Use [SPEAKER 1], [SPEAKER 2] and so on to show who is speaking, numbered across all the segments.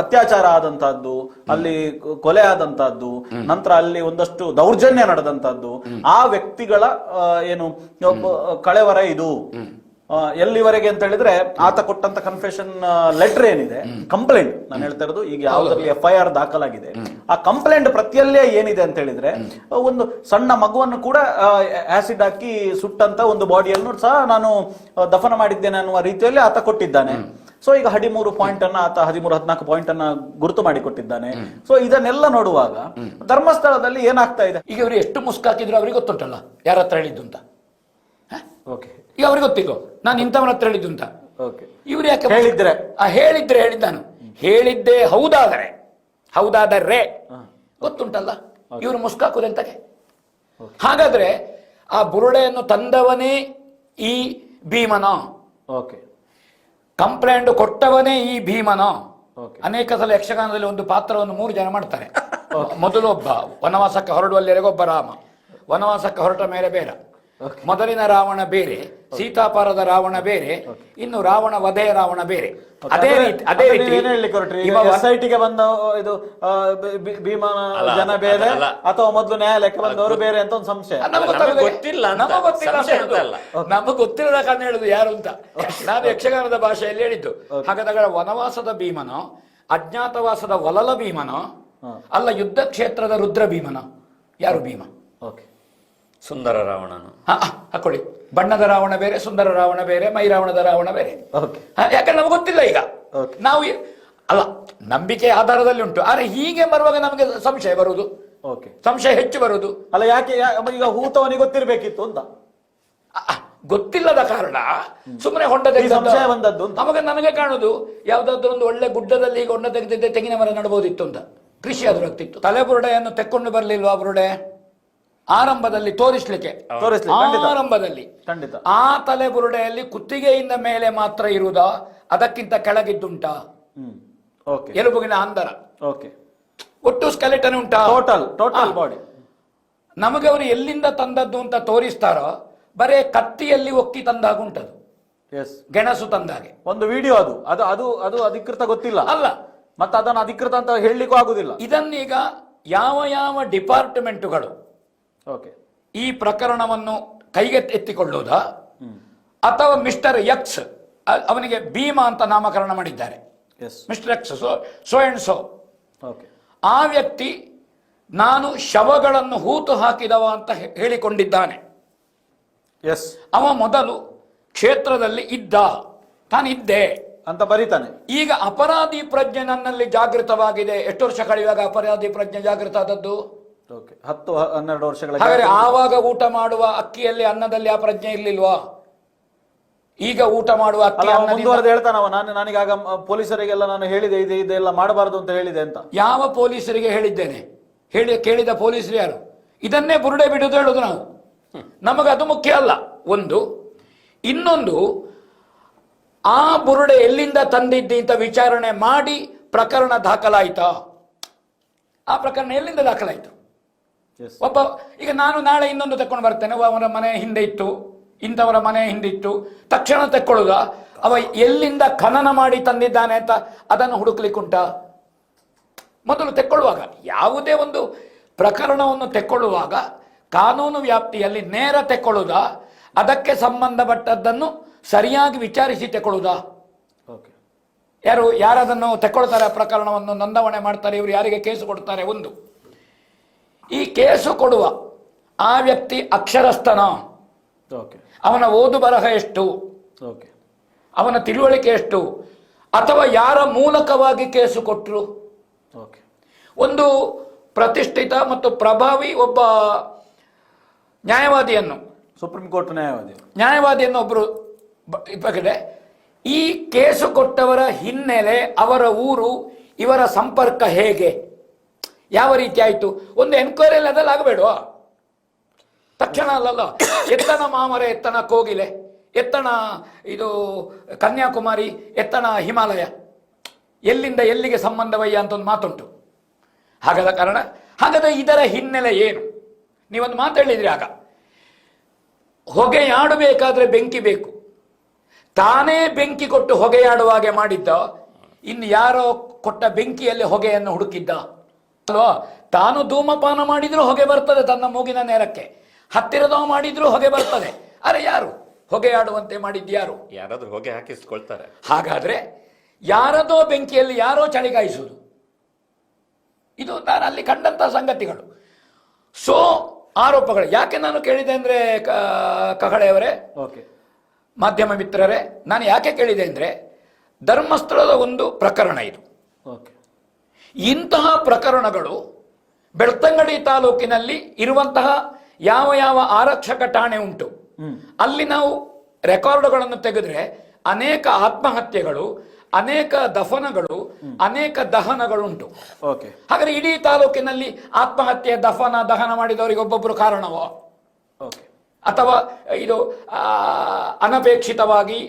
[SPEAKER 1] ಅತ್ಯಾಚಾರ ಆದಂತಹದ್ದು ಅಲ್ಲಿ ಕೊಲೆ ಆದಂತಹದ್ದು ನಂತರ ಅಲ್ಲಿ ಒಂದಷ್ಟು ದೌರ್ಜನ್ಯ ನಡೆದಂತಹದ್ದು ಆ ವ್ಯಕ್ತಿಗಳ ಏನು ಕಳೆವರ ಇದು. ಎಲ್ಲಿವರೆಗೆ ಅಂತ ಹೇಳಿದ್ರೆ ಆತ ಕೊಟ್ಟಂತ ಕನ್ಫೆಷನ್ ಲೆಟರ್ ಏನಿದೆ ಕಂಪ್ಲೇಂಟ್ ನಾನು ಹೇಳ್ತಾ ಇರೋದು ಈಗ ಯಾವ್ದ್ರಲ್ಲಿ ಎಫ್ ಐ ಆರ್ ದಾಖಲಾಗಿದೆ. ಆ ಕಂಪ್ಲೇಂಟ್ ಪ್ರತಿಯಲ್ಲೇ ಏನಿದೆ ಅಂತ ಹೇಳಿದ್ರೆ ಒಂದು ಸಣ್ಣ ಮಗುವನ್ನು ಕೂಡ ಆಸಿಡ್ ಹಾಕಿ ಸುಟ್ಟಂತ ಒಂದು ಬಾಡಿಯನ್ನು ಸಹ ನಾನು ದಫನ ಮಾಡಿದ್ದೇನೆ ಅನ್ನುವ ರೀತಿಯಲ್ಲಿ ಆತ ಕೊಟ್ಟಿದ್ದಾನೆ. ಸೊ ಈಗ ಹದಿಮೂರು ಪಾಯಿಂಟ್ ಅನ್ನ ಆತ ಹದಿಮೂರು ಹದಿನಾಲ್ಕು ಪಾಯಿಂಟ್ ಅನ್ನ ಗುರುತು ಮಾಡಿಕೊಟ್ಟಿದ್ದಾನೆ. ಸೊ ಇದನ್ನೆಲ್ಲ ನೋಡುವಾಗ ಧರ್ಮಸ್ಥಳದಲ್ಲಿ ಏನಾಗ್ತಾ ಇದೆ?
[SPEAKER 2] ಈಗ ಇವರು ಎಷ್ಟು ಮುಸ್ಕಾಕಿದ್ರು ಅವ್ರಿಗೆ ಗೊತ್ತುಂಟಲ್ಲ? ಯಾರ ಹತ್ರ ಹೇಳಿದ್ದು ಅಂತ?
[SPEAKER 1] ಓಕೆ
[SPEAKER 2] ಈಗ ಅವ್ರಿಗೆ ಗೊತ್ತಿಲ್ಲ ನಾನು ಇಂಥವ್ರ ಹತ್ರ ಹೇಳಿದ್ದು ಅಂತ.
[SPEAKER 1] ಓಕೆ
[SPEAKER 2] ಇವ್ರು ಯಾಕೆ
[SPEAKER 1] ಹೇಳಿದ್ರೆ?
[SPEAKER 2] ಆ, ಹೇಳಿದ್ರೆ ಹೇಳಿದ್ದಾನು ಹೇಳಿದ್ದೆ ಹೌದಾದರೆ. ಹೌದಾದರೆ. ಗೊತ್ತುಂಟಲ್ಲ? ಇವರು ಮುಸ್ಕಾಕುದೆಂತಗೆ ಹಾಗಾದ್ರೆ ಆ ಬುರುಡೆಯನ್ನು ತಂದವನೇ ಈ ಭೀಮನ.
[SPEAKER 1] ಓಕೆ
[SPEAKER 2] ಕಂಪ್ಲೇಂಟ್ ಕೊಟ್ಟವನೇ ಈ ಭೀಮನ. ಅನೇಕ ಸಲ ಯಕ್ಷಗಾನದಲ್ಲಿ ಒಂದು ಪಾತ್ರವನ್ನು ಮೂರು ಜನ ಮಾಡ್ತಾರೆ. ಮೊದಲೊಬ್ಬ ಒಬ್ಬ ವನವಾಸಕ್ಕೆ ಹೊರಡುವಲ್ಲಿ ಒಬ್ಬ ರಾಮ. ವನವಾಸಕ್ಕೆ ಹೊರಟ ಮೇಲೆ ಬೇರೆ ಮೊದಲಿನ ರಾವಣ ಬೇರೆ ಸೀತಾಪಾರದ ರಾವಣ ಬೇರೆ ಇನ್ನು ರಾವಣ ವಧೆಯ ರಾವಣ ಬೇರೆ. ಅದೇ ರೀತಿ ಅದೇ ರೀತಿ
[SPEAKER 1] ಏನ್ ಹೇಳಲಿಕ್ಕೆ ಹೊರಟ್ರಿ?
[SPEAKER 2] ಇವ ವ-
[SPEAKER 1] ಎಸ್ ಬಂದ ಇದು ಭೀಮನ ಜನ ಬೇರೆ ಅಥವಾ ಮೊದಲು ನ್ಯಾಯಾಲಯಕ್ಕೆ ಬಂದವರು ಬೇರೆ ಅಂತ ಒಂದು ಸಂಶಯ.
[SPEAKER 3] ಗೊತ್ತಿಲ್ಲ.
[SPEAKER 2] ನಮಗೆ ಗೊತ್ತಿಲ್ಲ. ನಮಗೆ ಗೊತ್ತಿಲ್ಲದ ಕಾರಣ ಹೇಳುದು ಯಾರು ಅಂತ. ನಾನು ಯಕ್ಷಗಾನದ ಭಾಷೆಯಲ್ಲಿ ಹೇಳಿದ್ದು. ಹಾಗಾದಾಗ ವನವಾಸದ ಭೀಮನೋ ಅಜ್ಞಾತವಾಸದ ವಲಲ ಭೀಮನೋ ಅಲ್ಲ ಯುದ್ಧ ಕ್ಷೇತ್ರದ ರುದ್ರ ಭೀಮನ ಯಾರು ಭೀಮ?
[SPEAKER 1] ಓಕೆ
[SPEAKER 3] ಸುಂದರ ರಾವಣನು.
[SPEAKER 2] ಹಾಕೊಳ್ಳಿ. ಬಣ್ಣದ ರಾವಣ ಬೇರೆ ಸುಂದರ ರಾವಣ ಬೇರೆ ಮೈ ರಾವಣದ ರಾವಣ ಬೇರೆ. ಯಾಕಂದ್ರೆ ನಮ್ಗೆ ಗೊತ್ತಿಲ್ಲ ಈಗ? ನಾವು ಅಲ್ಲ ನಂಬಿಕೆ ಆಧಾರದಲ್ಲಿ ಉಂಟು. ಆದ್ರೆ ಹೀಗೆ ಬರುವಾಗ ನಮಗೆ ಸಂಶಯ ಬರುವುದು.
[SPEAKER 1] ಓಕೆ.
[SPEAKER 2] ಸಂಶಯ ಹೆಚ್ಚು ಬರುವುದು.
[SPEAKER 1] ಅಲ್ಲ ಯಾಕೆ ಈಗ ಹೂತವನಿಗೆ ಗೊತ್ತಿರಬೇಕಿತ್ತು ಅಂತ.
[SPEAKER 2] ಗೊತ್ತಿಲ್ಲದ ಕಾರಣ ಸುಮ್ಮನೆ ಹೊಂಡ
[SPEAKER 1] ಸಂಶಯ ಬಂದದ್ದು.
[SPEAKER 2] ಅವಾಗ ನನಗೆ ಕಾಣುದು ಯಾವ್ದಾದ್ರು ಒಂದು ಒಳ್ಳೆ ಗುಡ್ಡದಲ್ಲಿ ಈಗ ಹೊಂಡ ತೆಗೆದಿದ್ದೆ ತೆಂಗಿನ ಮರ ನಡಬಹುದಿತ್ತು ಅಂತ. ಕೃಷಿ ಅದು ಆಗ್ತಿತ್ತು ತಲೆ ಬುರುಡೆಯನ್ನು ತೆಕ್ಕೊಂಡು ಬರ್ಲಿಲ್ವಾ ಬುರುಡೆ? ಆರಂಭದಲ್ಲಿ ತೋರಿಸ್ಲಿಕ್ಕೆ.
[SPEAKER 1] ತೋರಿಸ್ಲಿಕ್ಕೆ, ಖಂಡಿತ.
[SPEAKER 2] ಆರಂಭದಲ್ಲಿ.
[SPEAKER 1] ಖಂಡಿತ.
[SPEAKER 2] ಆ ತಲೆ ಬುರುಡೆಯಲ್ಲಿ ಕುತ್ತಿಗೆಯಿಂದ ಮೇಲೆ ಮಾತ್ರ ಇರುವುದ? ಅದಕ್ಕಿಂತ ಕೆಳಗಿದ್ದುಂಟಾ?
[SPEAKER 1] ಹ್ಮ್. ಓಕೆ.
[SPEAKER 2] ಎಲುಬುಗಿನ ಅಂದರ.
[SPEAKER 1] ಓಕೆ.
[SPEAKER 2] ಒಟ್ಟು ಸ್ಕೆಲೆಟನ್ ಉಂಟಾ?
[SPEAKER 1] ಟೋಟಲ್ ಟೋಟಲ್ ಬಾಡಿ
[SPEAKER 2] ನಮಗೆ ಅವರು ಎಲ್ಲಿಂದ ತಂದದ್ದು ಅಂತ ತೋರಿಸ್ತಾರೋ ಬರೇ ಕತ್ತಿಯಲ್ಲಿ ಒಕ್ಕಿ ತಂದಾಗ ಉಂಟದು
[SPEAKER 1] ಎಸ್
[SPEAKER 2] ಗೆಣಸು ತಂದಾಗೆ.
[SPEAKER 1] ಒಂದು ವಿಡಿಯೋ ಅದು. ಅದು ಅದು ಅದು ಅಧಿಕೃತ ಗೊತ್ತಿಲ್ಲ.
[SPEAKER 2] ಅಲ್ಲ.
[SPEAKER 1] ಮತ್ತೆ ಅದನ್ನು ಅಧಿಕೃತ ಅಂತ ಹೇಳಲಿಕ್ಕೂ ಆಗುದಿಲ್ಲ.
[SPEAKER 2] ಇದನ್ನೀಗ ಯಾವ ಯಾವ ಡಿಪಾರ್ಟ್ಮೆಂಟುಗಳು ಈ ಪ್ರಕರಣವನ್ನು ಕೈಗೆ ಎತ್ತಿಕೊಳ್ಳುವುದ ಅಥವಾ ಮಿಸ್ಟರ್ ಎಕ್ಸ್ ಅವನಿಗೆ ಭೀಮ ಅಂತ ನಾಮಕರಣ ಮಾಡಿದ್ದಾರೆ.
[SPEAKER 1] Yes
[SPEAKER 2] mister X so so and so.
[SPEAKER 1] Okay.
[SPEAKER 2] ಆ ವ್ಯಕ್ತಿ ನಾನು ಶವಗಳನ್ನು ಹೂತು ಹಾಕಿದವ ಅಂತ ಹೇಳಿಕೊಂಡಿದ್ದಾನೆ.
[SPEAKER 1] ಎಸ್
[SPEAKER 2] ಅವ ಮೊದಲು ಕ್ಷೇತ್ರದಲ್ಲಿ ಇದ್ದ. ತಾನಿದ್ದೆ.
[SPEAKER 1] ಅಂತ ಬರೀತಾನೆ.
[SPEAKER 2] ಈಗ ಅಪರಾಧಿ ಪ್ರಜ್ಞೆ ನನ್ನಲ್ಲಿ ಜಾಗೃತವಾಗಿದೆ. ಎಷ್ಟು ವರ್ಷ ಕಳೆಯುವಾಗ ಅಪರಾಧಿ ಪ್ರಜ್ಞೆ ಜಾಗೃತ ಆದದ್ದು?
[SPEAKER 1] ಓಕೆ ಹತ್ತು ಹನ್ನೆರಡು ವರ್ಷಗಳ
[SPEAKER 2] ಹಾಗಾದ್ರೆ ಆವಾಗ ಊಟ ಮಾಡುವ ಅಕ್ಕಿಯಲ್ಲಿ ಅನ್ನದಲ್ಲಿ ಆ ಪ್ರಜ್ಞೆ ಇರ್ಲಿಲ್ವಾ? ಈಗ ಊಟ ಮಾಡುವ ಅಕ್ಕಿ
[SPEAKER 1] ಮುಂದುವರೆದು ಹೇಳ್ತಾನವ ನಾನು ನನಗಾಗ ಪೊಲೀಸರಿಗೆಲ್ಲ ನಾನು ಹೇಳಿದೆ ಇದೆ ಇದೆಲ್ಲ ಮಾಡಬಾರದು ಅಂತ ಹೇಳಿದೆ ಅಂತ.
[SPEAKER 2] ಯಾವ ಪೊಲೀಸರಿಗೆ ಹೇಳಿದ್ದೇನೆ? ಹೇಳಿ ಕೇಳಿದ ಪೊಲೀಸರು ಯಾರು? ಇದನ್ನೇ ಬುರುಡೆ ಬಿಡುದು ಹೇಳುದು ನಾವು. ನಮಗೆ ಅದು ಮುಖ್ಯ ಅಲ್ಲ. ಒಂದು ಇನ್ನೊಂದು ಆ ಬುರುಡೆ ಎಲ್ಲಿಂದ ತಂದಿದ್ದಿ ಅಂತ ವಿಚಾರಣೆ ಮಾಡಿ ಪ್ರಕರಣ ದಾಖಲಾಯಿತಾ? ಆ ಪ್ರಕರಣ ಎಲ್ಲಿಂದ ದಾಖಲಾಯಿತು? ಒಬ್ಬ ಈಗ ನಾನು ನಾಳೆ ಇನ್ನೊಂದು ತಕೊಂಡು ಬರ್ತೇನೆ. ಅವರ ಮನೆ ಹಿಂದೆ ಇತ್ತು. ಇಂಥವರ ಮನೆ ಹಿಂದೆ ಇತ್ತು. ತಕ್ಷಣ ತಕ್ಕೊಳ್ಳುದ. ಅವ ಎಲ್ಲಿಂದ ಖನನ ಮಾಡಿ ತಂದಿದ್ದಾನೆ ಅಂತ ಅದನ್ನು ಹುಡುಕ್ಲಿಕ್ಕುಂಟಾ ಮೊದಲು ತೆಕ್ಕೊಳ್ಳುವಾಗ. ಯಾವುದೇ ಒಂದು ಪ್ರಕರಣವನ್ನು ತೆಕ್ಕೊಳ್ಳುವಾಗ ಕಾನೂನು ವ್ಯಾಪ್ತಿಯಲ್ಲಿ ನೇರ ತೆಕ್ಕೊಳ್ಳುದ. ಅದಕ್ಕೆ ಸಂಬಂಧಪಟ್ಟದ್ದನ್ನು ಸರಿಯಾಗಿ ವಿಚಾರಿಸಿ ತೆಕ್ಕೊಳ್ಳುದ.
[SPEAKER 1] ಓಕೆ
[SPEAKER 2] ಯಾರು ಯಾರದನ್ನು ತೆಕ್ಕೊಳ್ತಾರೆ ಪ್ರಕರಣವನ್ನು ನೋಂದಾವಣೆ ಮಾಡ್ತಾರೆ ಇವರು ಯಾರಿಗೆ ಕೇಸು ಕೊಡ್ತಾರೆ? ಒಂದು. ಈ ಕೇಸು ಕೊಡುವ ಆ ವ್ಯಕ್ತಿ ಅಕ್ಷರಸ್ಥನ.
[SPEAKER 1] ಓಕೆ.
[SPEAKER 2] ಅವನ ಓದು ಬರಹ ಎಷ್ಟು?
[SPEAKER 1] ಓಕೆ.
[SPEAKER 2] ಅವನ ತಿಳುವಳಿಕೆ ಎಷ್ಟು? ಅಥವಾ ಯಾರ ಮೂಲಕವಾಗಿ ಕೇಸು ಕೊಟ್ಟರು
[SPEAKER 1] ಓಕೆ.
[SPEAKER 2] ಒಂದು ಪ್ರತಿಷ್ಠಿತ ಮತ್ತು ಪ್ರಭಾವಿ ಒಬ್ಬ ನ್ಯಾಯವಾದಿಯನ್ನು.
[SPEAKER 1] ಸುಪ್ರೀಂ ಕೋರ್ಟ್ ನ್ಯಾಯವಾದಿ.
[SPEAKER 2] ನ್ಯಾಯವಾದಿಯನ್ನು ಒಬ್ಬರು ಈ ಕೇಸು ಕೊಟ್ಟವರ ಹಿನ್ನೆಲೆ ಅವರ ಊರು ಇವರ ಸಂಪರ್ಕ ಹೇಗೆ? ಯಾವ ರೀತಿ ಆಯಿತು? ಒಂದು ಎನ್ಕ್ವೈರಿಯಲ್ಲಿ ಅದೆಲ್ಲ ಆಗಬೇಡ ತಕ್ಷಣ ಅಲ್ಲಲ್ಲ, ಎತ್ತನ ಮಾಮರ, ಎತ್ತನ ಕೋಗಿಲೆ ಎತ್ತಣ ಇದು ಕನ್ಯಾಕುಮಾರಿ ಎತ್ತಣ ಹಿಮಾಲಯ. ಎಲ್ಲಿಂದ ಎಲ್ಲಿಗೆ ಸಂಬಂಧವಯ್ಯ ಅಂತ ಒಂದು ಮಾತುಂಟು. ಹಾಗಾದ ಕಾರಣ ಹಾಗಾದ್ರೆ ಇದರ ಹಿನ್ನೆಲೆ ಏನು? ನೀವೊಂದು ಮಾತು ಹೇಳಿದ್ರಿ ಆಗ. ಹೊಗೆಯಾಡಬೇಕಾದ್ರೆ ಬೆಂಕಿ ಬೇಕು. ತಾನೇ ಬೆಂಕಿ ಕೊಟ್ಟು ಹೊಗೆಯಾಡುವ ಹಾಗೆ ಮಾಡಿದ್ದ, ಇನ್ನು ಯಾರೋ ಕೊಟ್ಟ ಬೆಂಕಿಯಲ್ಲಿ ಹೊಗೆಯನ್ನು ಹುಡುಕಿದ್ದ? ಅಲ್ವಾ ತಾನು ಧೂಮಪಾನ ಮಾಡಿದ್ರೂ ಹೊಗೆ ಬರ್ತದೆ ತನ್ನ ಮೂಗಿನ ನೇರಕ್ಕೆ. ಹತ್ತಿರದವ ಮಾಡಿದ್ರೂ ಹೊಗೆ ಬರ್ತದೆ. ಅರೆ ಯಾರು? ಹೊಗೆ ಆಡುವಂತೆ ಮಾಡಿದ್ಯಾರು
[SPEAKER 3] ಯಾರಾದ್ರೂ ಹೊಗೆ ಹಾಕಿಸ್ಕೊಳ್ತಾರೆ.
[SPEAKER 2] ಹಾಗಾದ್ರೆ ಯಾರದೋ ಬೆಂಕಿಯಲ್ಲಿ ಯಾರೋ ಚಳಿಗಾಯಿಸುವುದು. ಇದು ನಾನು ಅಲ್ಲಿ ಕಂಡಂತ ಸಂಗತಿಗಳು. ಸೊ ಆರೋಪಗಳು. ಯಾಕೆ ನಾನು ಕೇಳಿದೆ ಅಂದ್ರೆ ಕ- ಕಹಳೆಯವರೇ
[SPEAKER 1] ಓಕೆ.
[SPEAKER 2] ಮಾಧ್ಯಮ ಮಿತ್ರರೇ ನಾನು ಯಾಕೆ ಕೇಳಿದೆ ಅಂದ್ರೆ ಧರ್ಮಸ್ಥಳದ ಒಂದು ಪ್ರಕರಣ ಇದು.
[SPEAKER 1] ಓಕೆ.
[SPEAKER 2] ಇಂತಹ ಪ್ರಕರಣಗಳು ಬೆಳ್ತಂಗಡಿ ತಾಲೂಕಿನಲ್ಲಿ ಇರುವಂತಹ ಯಾವ ಯಾವ ಆರಕ್ಷಕ ಠಾಣೆ ಉಂಟು ಅಲ್ಲಿ ನಾವು ರೆಕಾರ್ಡ್ಗಳನ್ನು ತೆಗೆದ್ರೆ ಅನೇಕ ಆತ್ಮಹತ್ಯೆಗಳು ಅನೇಕ ದಫನಗಳು ಅನೇಕ ದಹನಗಳುಂಟು ಹಾಗಾದ್ರೆ ಇಡೀ ತಾಲೂಕಿನಲ್ಲಿ ಆತ್ಮಹತ್ಯೆ ದಫನ ದಹನ ಮಾಡಿದವರಿಗೆ ಒಬ್ಬೊಬ್ಬರು ಕಾರಣವೋ?
[SPEAKER 1] ಓಕೆ.
[SPEAKER 2] ಅಥವಾ ಇದು ಅನಪೇಕ್ಷಿತವಾಗಿ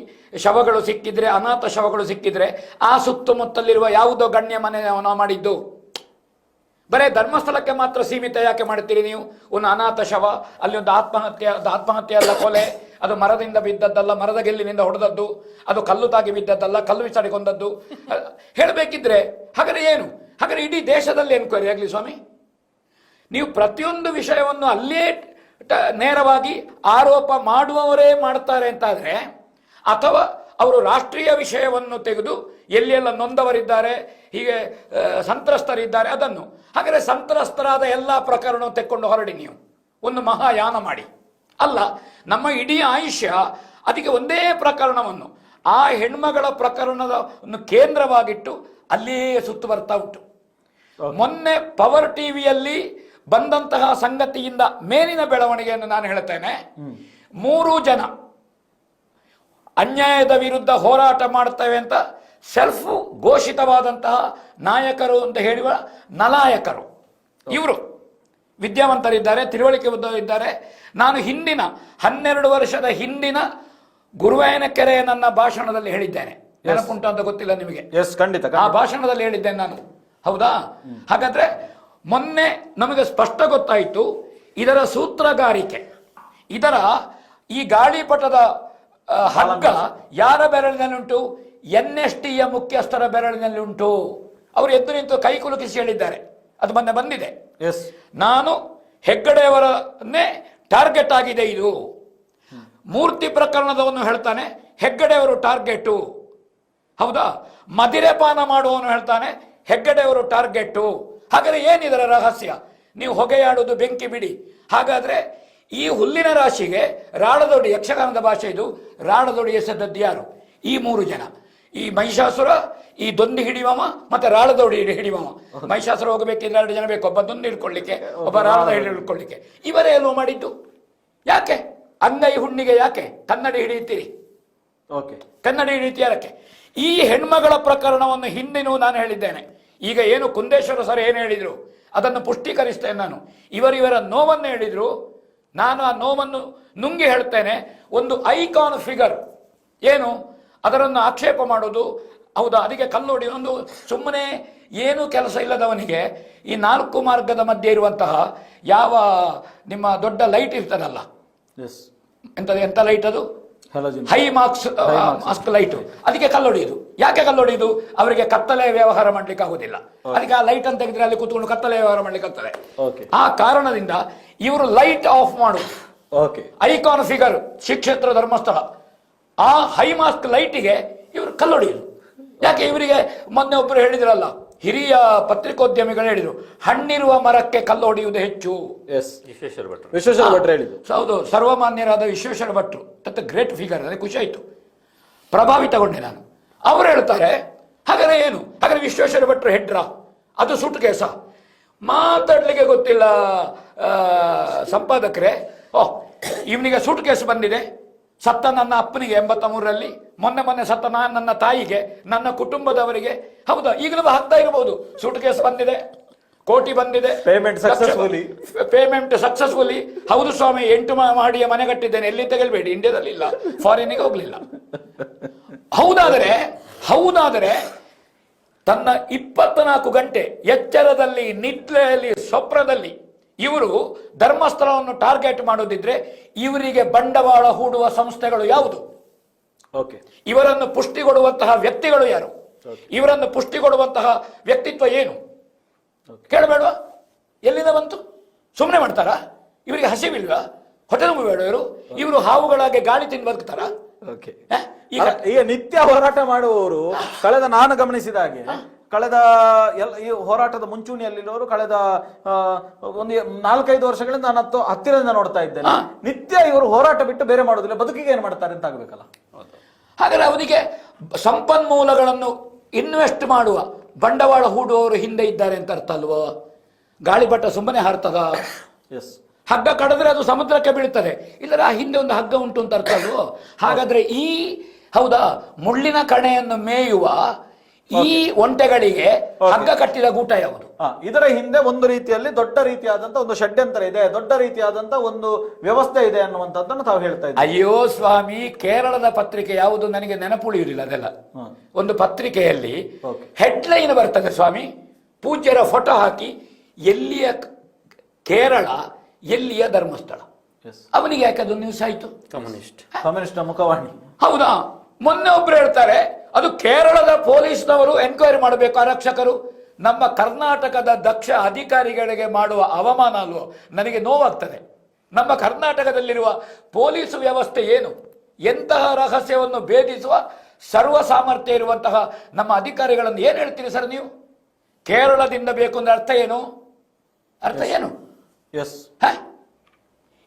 [SPEAKER 2] ಶವಗಳು ಸಿಕ್ಕಿದ್ರೆ, ಅನಾಥ ಶವಗಳು ಸಿಕ್ಕಿದ್ರೆ, ಆ ಸುತ್ತಮುತ್ತಲಿರುವ ಯಾವುದೋ ಗಣ್ಯ ಮನೆ ನಾವು ಮಾಡಿದ್ದು. ಬರೇ ಧರ್ಮಸ್ಥಳಕ್ಕೆ ಮಾತ್ರ ಸೀಮಿತ ಯಾಕೆ ಮಾಡ್ತೀರಿ ನೀವು? ಒಂದು ಅನಾಥ ಶವ, ಅಲ್ಲಿ ಒಂದು ಆತ್ಮಹತ್ಯೆ, ಅದು ಆತ್ಮಹತ್ಯೆ ಅಲ್ಲ ಕೊಲೆ, ಅದು ಮರದಿಂದ ಬಿದ್ದದ್ದಲ್ಲ, ಮರದ ಗೆಲ್ಲಿನಿಂದ ಹೊಡೆದದ್ದು, ಅದು ಕಲ್ಲು ತಾಗಿ ಬಿದ್ದದ್ದಲ್ಲ, ಕಲ್ಲು ಬಿಸಾಡಿ ಕೊಂದದ್ದು. ಹೇಳಬೇಕಿದ್ರೆ, ಹಾಗಾದ್ರೆ ಏನು? ಹಾಗಾದ್ರೆ ಇಡೀ ದೇಶದಲ್ಲಿ ಏನು ಎನ್ಕ್ವೈರಿ ಆಗಲಿ ಸ್ವಾಮಿ? ನೀವು ಪ್ರತಿಯೊಂದು ವಿಷಯವನ್ನು ಅಲ್ಲೇ ನೇರವಾಗಿ ಆರೋಪ ಮಾಡುವವರೇ ಮಾಡ್ತಾರೆ ಅಂತಾದ್ರೆ ಅಥವಾ ಅವರು ರಾಷ್ಟ್ರೀಯ ವಿಷಯವನ್ನು ತೆಗೆದು ಎಲ್ಲೆಲ್ಲ ನೊಂದವರಿದ್ದಾರೆ ಹೀಗೆ ಸಂತ್ರಸ್ತರಿದ್ದಾರೆ ಅದನ್ನು. ಹಾಗಾದರೆ ಸಂತ್ರಸ್ತರಾದ ಎಲ್ಲ ಪ್ರಕರಣ ತೆಕ್ಕೊಂಡು ಹೊರಡಿ ನೀವು. ಒಂದು ಮಹಾಯಾನ ಮಾಡಿ. ಅಲ್ಲ ನಮ್ಮ ಇಡೀ ಆಯುಷ್ಯ ಅದಕ್ಕೆ ಒಂದೇ ಪ್ರಕರಣವನ್ನು ಆ ಹೆಣ್ಮಗಳ ಪ್ರಕರಣದ ಒಂದು ಕೇಂದ್ರವಾಗಿಟ್ಟು ಅಲ್ಲಿಯೇ ಸುತ್ತು ಬರ್ತಾ ಉಂಟು ಮೊನ್ನೆ ಪವರ್ ಟಿವಿಯಲ್ಲಿ ಬಂದಂತಹ ಸಂಗತಿಯಿಂದ ಮೇಲಿನ ಬೆಳವಣಿಗೆಯನ್ನು ನಾನು ಹೇಳ್ತೇನೆ ಮೂರು ಜನ ಅನ್ಯಾಯದ ವಿರುದ್ಧ ಹೋರಾಟ ಮಾಡ್ತೇವೆ ಅಂತ ಸೆಲ್ಫ್ ಘೋಷಿತವಾದಂತಹ ನಾಯಕರು ಅಂತ ಹೇಳುವ ನಲಾಯಕರು. ಇವರು ವಿದ್ಯಾವಂತರಿದ್ದಾರೆ ತಿಳುವಳಿಕೆ ಇದ್ದಾರೆ ನಾನು ಹಿಂದಿನ ಹನ್ನೆರಡು ವರ್ಷದ ಹಿಂದಿನ ಗುರುವಾಯನ ಕೆರೆಯ ನನ್ನ ಭಾಷಣದಲ್ಲಿ ಹೇಳಿದ್ದೇನೆ. ನೆನಪುಂಟು ಅಂತ ಗೊತ್ತಿಲ್ಲ ನಿಮಗೆ?
[SPEAKER 1] ಎಸ್ ಖಂಡಿತ
[SPEAKER 2] ಆ ಭಾಷಣದಲ್ಲಿ ಹೇಳಿದ್ದೇನೆ ನಾನು. ಹೌದಾ? ಹಾಗಾದ್ರೆ ಮೊನ್ನೆ ನಮಗೆ ಸ್ಪಷ್ಟ ಗೊತ್ತಾಯಿತು ಇದರ ಸೂತ್ರಗಾರಿಕೆ. ಇದರ ಈ ಗಾಳಿಪಟದ ಹಗ್ಗ ಯಾರ ಬೆರಳಿನಲ್ಲಿ ಉಂಟು ಎನ್ ಎಸ್ ಟಿಯ ಮುಖ್ಯಸ್ಥರ ಬೆರಳಿನಲ್ಲಿ ಉಂಟು ಅವರು ಎದ್ದು ನಿಂತು ಕೈ ಕುಲುಕಿಸಿ ಹೇಳಿದ್ದಾರೆ. ಅದು ಮೊನ್ನೆ ಬಂದಿದೆ.
[SPEAKER 1] ಎಸ್
[SPEAKER 2] ನಾನು ಹೆಗ್ಗಡೆಯವರನ್ನೇ ಟಾರ್ಗೆಟ್ ಆಗಿದೆ ಇದು. ಮೂರ್ತಿ ಪ್ರಕರಣದವನು ಹೇಳ್ತಾನೆ ಹೆಗ್ಗಡೆಯವರು ಟಾರ್ಗೆಟು. ಹೌದಾ? ಮದಿರೆಪಾನ ಮಾಡುವವನು ಹೇಳ್ತಾನೆ ಹೆಗ್ಗಡೆಯವರು ಟಾರ್ಗೆಟ್ಟು ಹಾಗಾದ್ರೆ ಏನಿದರ ರಹಸ್ಯ? ನೀವು ಹೊಗೆಯಾಡುವುದು ಬೆಂಕಿ ಬಿಡಿ. ಹಾಗಾದ್ರೆ ಈ ಹುಲ್ಲಿನ ರಾಶಿಗೆ ರಾಳದೊಡಿ ಯಕ್ಷಗಾನದ ಭಾಷೆ ಇದು. ರಾಳದೊಡಿ ಎಸೆದದ್ದು ಯಾರು? ಈ ಮೂರು ಜನ. ಈ ಮಹಿಷಾಸುರ ಈ ದೊಂದಿ ಹಿಡಿವಮ ಮತ್ತೆ ರಾಳದೊಡಿ ಹಿಡಿವಮ. ಮಹಿಷಾಸುರ ಹೋಗಬೇಕಿದ್ರೆ ಎರಡು ಜನ ಬೇಕು. ಒಬ್ಬ ದೊಂದಿ ಹಿಡ್ಕೊಳ್ಳಿಕ್ಕೆ ಒಬ್ಬ ರಾಳದ ಹಿಡ್ಕೊಳ್ಳಿಕ್ಕೆ. ಇವರೇ ಏನು ಮಾಡಿದ್ದು? ಯಾಕೆ? ಅಂಗೈ ಹುಣ್ಣಿಗೆ ಯಾಕೆ? ಕನ್ನಡಿ ಹಿಡಿಯುತ್ತೀರಿ.
[SPEAKER 1] ಓಕೆ.
[SPEAKER 2] ಕನ್ನಡಿ ಹಿಡಿಯುತ್ತೀರಕ್ಕೆ ಈ ಹೆಣ್ಮಗಳ ಪ್ರಕರಣವನ್ನು ಹಿಂದಿನೂ ನಾನು ಹೇಳಿದ್ದೇನೆ. ಈಗ ಏನು ಕುಂದೇಶ್ವರ ಸರ್ ಏನು ಹೇಳಿದರು? ಅದನ್ನು ಪುಷ್ಟೀಕರಿಸ್ತೇನೆ ನಾನು. ಇವರಿವರ ನೋವನ್ನು ಹೇಳಿದರು. ನಾನು ಆ ನೋವನ್ನು ನುಂಗಿ ಹೇಳ್ತೇನೆ. ಒಂದು ಐಕಾನ್ ಫಿಗರ್. ಏನು? ಅದರನ್ನು ಆಕ್ಷೇಪ ಮಾಡೋದು ಹೌದಾ? ಅದಕ್ಕೆ ಕಲ್ಲೋಡಿ ಒಂದು ಸುಮ್ಮನೆ ಏನು ಕೆಲಸ ಇಲ್ಲದವನಿಗೆ ಈ ನಾಲ್ಕು ಮಾರ್ಗದ ಮಧ್ಯೆ ಇರುವಂತಹ ಯಾವ ನಿಮ್ಮ ದೊಡ್ಡ ಲೈಟ್ ಇರ್ತದಲ್ಲ?
[SPEAKER 1] ಎಸ್
[SPEAKER 2] ಎಂಥ ಲೈಟ್ ಅದು? ಹೈ ಮಾರ್ಕ್ಸ್ ಮಾಸ್ಕ್ ಲೈಟ್ ಅದಕ್ಕೆ ಕಲ್ಲೊಡೆಯುದು. ಯಾಕೆ ಕಲ್ಲೊಡೆಯುದು? ಅವರಿಗೆ ಕತ್ತಲೆ ವ್ಯವಹಾರ ಮಾಡ್ಲಿಕ್ಕೆ ಆಗುದಿಲ್ಲ. ಅದಕ್ಕೆ ಆ ಲೈಟ್ ಅಂತ ತೆಗೆದ್ರೆ ಅಲ್ಲಿ ಕೂತ್ಕೊಂಡು ಕತ್ತಲೆ ವ್ಯವಹಾರ ಮಾಡ್ಲಿಕ್ಕೆ ಆಗ್ತದೆ.
[SPEAKER 1] ಓಕೆ
[SPEAKER 2] ಆ ಕಾರಣದಿಂದ ಇವರು ಲೈಟ್ ಆಫ್ ಮಾಡುದು. Icon figure ಶ್ರೀಕ್ಷೇತ್ರ Dharmasthala. ಆ ಹೈ ಮಾಸ್ಕ್ ಲೈಟಿಗೆ ಇವರು ಕಲ್ಲೊಡೆಯುದು. ಯಾಕೆ? ಇವರಿಗೆ ಮೊನ್ನೆ ಒಬ್ಬರು ಹೇಳಿದ್ರಲ್ಲ ಹಿರಿಯ ಪತ್ರಿಕೋದ್ಯಮಿಗಳು ಹೇಳಿದ್ರು ಹಣ್ಣಿರುವ ಮರಕ್ಕೆ ಕಲ್ಲು ಹೊಡೆಯುವುದು ಹೆಚ್ಚು.
[SPEAKER 1] ಎಸ್
[SPEAKER 3] ವಿಶ್ವೇಶ್ವರ ಭಟ್ರು
[SPEAKER 1] ವಿಶ್ವೇಶ್ವರ ಭಟ್ರು ಹೇಳಿದ್ರು
[SPEAKER 2] ಹೌದು ಸರ್ವಮಾನ್ಯರಾದ ವಿಶ್ವೇಶ್ವರ ಭಟ್ರು ತತ್ ಗ್ರೇಟ್ ಫಿಗರ್ ನನಗೆ ಖುಷಿ ಆಯಿತು. ಪ್ರಭಾವಿತಗೊಂಡೆ ನಾನು. ಅವರು ಹೇಳ್ತಾರೆ ಹಾಗಾದ್ರೆ ಏನು? ಹಾಗಾದ್ರೆ ವಿಶ್ವೇಶ್ವರ ಭಟ್ರು ಹೆಡ್ರ? ಅದು ಸುಟ್ಟು ಕೇಸ. ಮಾತಾಡ್ಲಿಕ್ಕೆ ಗೊತ್ತಿಲ್ಲ ಆ, ಸಂಪಾದಕರೇ. ಓ ಇವನಿಗೆ ಸೂಟ್ ಕೇಸ್ ಬಂದಿದೆ. ಸತ್ತ ನನ್ನ ಅಪ್ಪನಿಗೆ ಎಂಬತ್ತ ಮೂರರಲ್ಲಿ ಮೊನ್ನೆ ಮೊನ್ನೆ ಸತ್ತ ನಾನು ನನ್ನ ತಾಯಿಗೆ ನನ್ನ ಕುಟುಂಬದವರಿಗೆ. ಹೌದಾ ಈಗಲೂ ಹಾಕ್ತಾ ಇರಬಹುದು ಸೂಟ್ ಕೇಸ್ ಬಂದಿದೆ ಕೋಟಿ ಬಂದಿದೆ.
[SPEAKER 1] ಪೇಮೆಂಟ್ ಸಕ್ಸಸ್ಫುಲಿ
[SPEAKER 2] ಪೇಮೆಂಟ್ ಸಕ್ಸಸ್ಫುಲಿ ಹೌದು ಸ್ವಾಮಿ ಎಂಟು ಮಾಡಿಯ ಮನೆ ಕಟ್ಟಿದ್ದೇನೆ. ಎಲ್ಲಿ ತೆಗೆಲ್ಬೇಡಿ ಇಂಡಿಯಾದಲ್ಲಿ ಇಲ್ಲ. ಫಾರಿನ್ಗೆ ಹೋಗ್ಲಿಲ್ಲ. ಹೌದಾದರೆ ಹೌದಾದರೆ ತನ್ನ ಇಪ್ಪತ್ನಾಲ್ಕು ಗಂಟೆ ಎಚ್ಚರದಲ್ಲಿ ನಿದ್ರೆಯಲ್ಲಿ ಸ್ವಪ್ನದಲ್ಲಿ ಇವರು ಧರ್ಮಸ್ಥಳವನ್ನು ಟಾರ್ಗೆಟ್ ಮಾಡೋದಿದ್ರೆ ಇವರಿಗೆ ಬಂಡವಾಳ ಹೂಡುವ ಸಂಸ್ಥೆಗಳು ಯಾವುದು?
[SPEAKER 1] ಓಕೆ
[SPEAKER 2] ಇವರನ್ನು ಪುಷ್ಟಿ ಕೊಡುವಂತಹ ವ್ಯಕ್ತಿಗಳು ಯಾರು? ಇವರನ್ನು ಪುಷ್ಟಿ ಕೊಡುವಂತಹ ವ್ಯಕ್ತಿತ್ವ ಏನು? ಕೇಳಬೇಡವಾ? ಎಲ್ಲಿಂದ ಬಂತು? ಸುಮ್ಮನೆ ಮಾಡ್ತಾರಾ? ಇವರಿಗೆ ಹಸಿವಿಲ್ವಾ? ಹೊಟ್ಟೆ ಬೇಡ ಇವರು. ಇವರು ಹಾವುಗಳಾಗಿ ಗಾಳಿ ತಿಂದು ಬದುಕ್ತಾರ?
[SPEAKER 1] ಓಕೆ
[SPEAKER 2] ಈಗ
[SPEAKER 1] ಈಗ ನಿತ್ಯ ಹೋರಾಟ ಮಾಡುವವರು ಕಳೆದ ನಾನು ಗಮನಿಸಿದ ಹಾಗೆ ಕಳೆದ ಎಲ್ಲ ಈ ಹೋರಾಟದ ಮುಂಚೂಣಿಯಲ್ಲಿರೋರು ಕಳೆದ ಒಂದು ನಾಲ್ಕೈದು ವರ್ಷಗಳಿಂದ ನಾನು ಹತ್ತು ಹತ್ತಿರದಿಂದ ನೋಡ್ತಾ ಇದ್ದೇನೆ. ನಿತ್ಯ ಇವರು ಹೋರಾಟ ಬಿಟ್ಟು ಬೇರೆ ಮಾಡೋದಿಲ್ಲ ಬದುಕಿಗೆ ಏನು ಮಾಡ್ತಾರೆ ಅಂತ ಆಗಬೇಕಲ್ಲ?
[SPEAKER 2] ಹಾಗಾದ್ರೆ ಅವನಿಗೆ ಸಂಪನ್ಮೂಲಗಳನ್ನು ಇನ್ವೆಸ್ಟ್ ಮಾಡುವ ಬಂಡವಾಳ ಹೂಡುವವರು ಹಿಂದೆ ಇದ್ದಾರೆ ಅಂತ ಅರ್ಥ ಅಲ್ವೋ? ಗಾಳಿಪಟ ಸುಮ್ಮನೆ ಹಾರ್ತದ?
[SPEAKER 1] ಎಸ್
[SPEAKER 2] ಹಗ್ಗ ಕಡಿದ್ರೆ ಅದು ಸಮುದ್ರಕ್ಕೆ ಬೀಳ್ತದೆ. ಇಲ್ಲರ ಆ ಹಿಂದೆ ಒಂದು ಹಗ್ಗ ಉಂಟು ಅಂತ ಅರ್ಥ ಅಲ್ವೋ? ಹಾಗಾದ್ರೆ ಈ ಹೌದಾ ಮುಳ್ಳಿನ ಕಣೆಯನ್ನು ಮೇಯುವ ಈ ಒಂಟೆಗಳಿಗೆ ಹಗ್ಗ ಕಟ್ಟಿದ ಗೂಟ ಯಾವುದು?
[SPEAKER 1] ಇದರ ಹಿಂದೆ ಒಂದು ರೀತಿಯಲ್ಲಿ ದೊಡ್ಡ ರೀತಿಯಾದಂತ ಒಂದು ಷಡ್ಯಂತರ ಇದೆ. ದೊಡ್ಡ ರೀತಿಯಾದಂತ ಒಂದು ವ್ಯವಸ್ಥೆ ಇದೆ ಅನ್ನುವಂಥದ್ದನ್ನು ತಾವು ಹೇಳ್ತಾ ಇದ್ದೀವಿ
[SPEAKER 2] ಅಯ್ಯೋ ಸ್ವಾಮಿ ಕೇರಳದ ಪತ್ರಿಕೆ ಯಾವುದು ನನಗೆ ನೆನಪುಳಿಯುವುದಿಲ್ಲ ಅದೆಲ್ಲ. ಒಂದು ಪತ್ರಿಕೆಯಲ್ಲಿ. ಹೆಡ್ಲೈನ್ ಬರ್ತದೆ ಸ್ವಾಮಿ ಪೂಜ್ಯರ ಫೋಟೋ ಹಾಕಿ ಎಲ್ಲಿಯ ಕೇರಳ ಎಲ್ಲಿಯ ಧರ್ಮಸ್ಥಳ. ಅವನಿಗೆ ಯಾಕೆ ಅದು ನ್ಯೂಸ್ ಆಯ್ತು?
[SPEAKER 3] ಕಮ್ಯುನಿಸ್ಟ್.
[SPEAKER 1] ಕಮ್ಯುನಿಸ್ಟ್ ಮುಖವಾಣಿ.
[SPEAKER 2] ಹೌದಾ? ಮೊನ್ನೆ ಒಬ್ರು ಹೇಳ್ತಾರೆ ಅದು ಕೇರಳದ ಪೊಲೀಸ್ನವರು ಎನ್ಕ್ವೈರಿ ಮಾಡಬೇಕು ಆರಕ್ಷಕರು. ನಮ್ಮ ಕರ್ನಾಟಕದ ದಕ್ಷ ಅಧಿಕಾರಿಗಳಿಗೆ ಮಾಡುವ ಅವಮಾನ ಅಲ್ವೋ? ನನಗೆ ನೋವಾಗ್ತದೆ. ನಮ್ಮ ಕರ್ನಾಟಕದಲ್ಲಿರುವ ಪೊಲೀಸ್ ವ್ಯವಸ್ಥೆ ಏನು? ಎಂತಹ ರಹಸ್ಯವನ್ನು ಭೇದಿಸುವ ಸರ್ವ ಸಾಮರ್ಥ್ಯ ಇರುವಂತಹ ನಮ್ಮ ಅಧಿಕಾರಿಗಳನ್ನು ಏನು ಹೇಳ್ತೀರಿ ಸರ್ ನೀವು? ಕೇರಳದಿಂದ ಬೇಕು ಅಂದ್ರೆ ಅರ್ಥ ಏನು? ಅರ್ಥ ಏನು?
[SPEAKER 1] ಎಸ್
[SPEAKER 2] ಹ?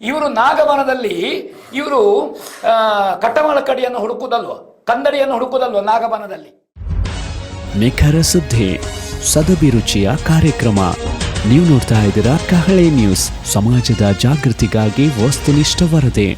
[SPEAKER 2] ಇವರು ನಾಗವನದಲ್ಲಿ ಇವರು ಆ, ಕಟ್ಟಮಾಳ ಕಡಿಯನ್ನು ಹುಡುಕುದಲ್ವ? ಕಂದಡಿಯನ್ನು ಹುಡುಕುದಲ್ವ ನಾಗಬನದಲ್ಲಿ?
[SPEAKER 4] ನಿಖರ ಸುದ್ದಿ ಸದಭಿರುಚಿಯ ಕಾರ್ಯಕ್ರಮ. ನೀವು ನೋಡ್ತಾ ಇದ್ದೀರಾ ಕಹಳೆ ನ್ಯೂಸ್. ಸಮಾಜದ ಜಾಗೃತಿಗಾಗಿ ವಸ್ತುನಿಷ್ಠ ವರದಿ.